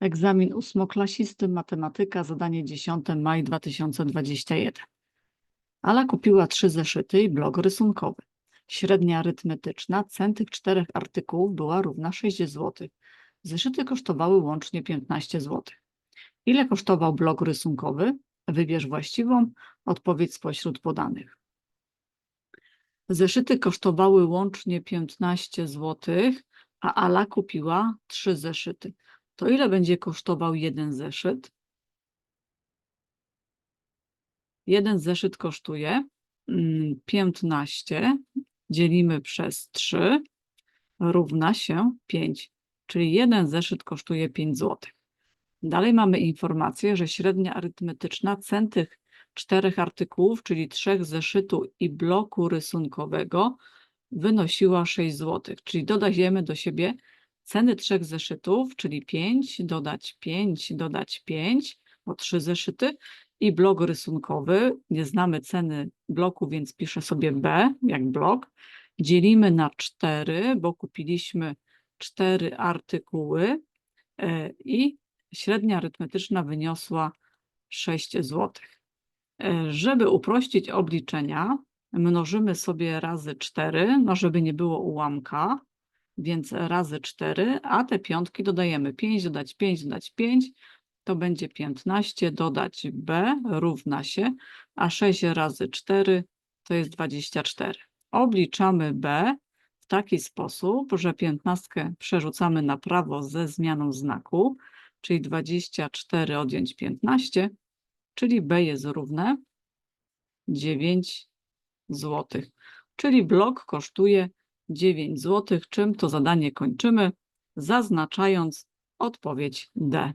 Egzamin ósmoklasisty, matematyka, zadanie 10, maj 2021. Ala kupiła trzy zeszyty i blok rysunkowy. Średnia arytmetyczna cen tych czterech artykułów była równa 6 zł. Zeszyty kosztowały łącznie 15 zł. Ile kosztował blok rysunkowy? Wybierz właściwą odpowiedź spośród podanych. Zeszyty kosztowały łącznie 15 zł, a Ala kupiła trzy zeszyty. To ile będzie kosztował jeden zeszyt? Jeden zeszyt kosztuje mm, 15, dzielimy przez 3, równa się 5, czyli jeden zeszyt kosztuje 5 zł. Dalej mamy informację, że średnia arytmetyczna cen tych czterech artykułów, czyli trzech zeszytu i bloku rysunkowego, wynosiła 6 zł. Czyli dodajemy do siebie ceny trzech zeszytów, czyli 5, dodać 5, dodać 5, bo trzy zeszyty i blok rysunkowy. Nie znamy ceny bloku, więc piszę sobie B jak blok. Dzielimy na 4, bo kupiliśmy cztery artykuły e, i średnia arytmetyczna wyniosła 6 zł. E, Żeby uprościć obliczenia, mnożymy sobie razy 4, no żeby nie było ułamka, więc razy 4, a te piątki dodajemy 5, dodać 5, dodać 5, to będzie 15, dodać b równa się, a 6 razy 4 to jest 24. Obliczamy b w taki sposób, że 15 przerzucamy na prawo ze zmianą znaku, czyli 24 odjąć 15, czyli b jest równe 9 zł. Czyli blok kosztuje 9 zł, czym to zadanie kończymy, zaznaczając odpowiedź D.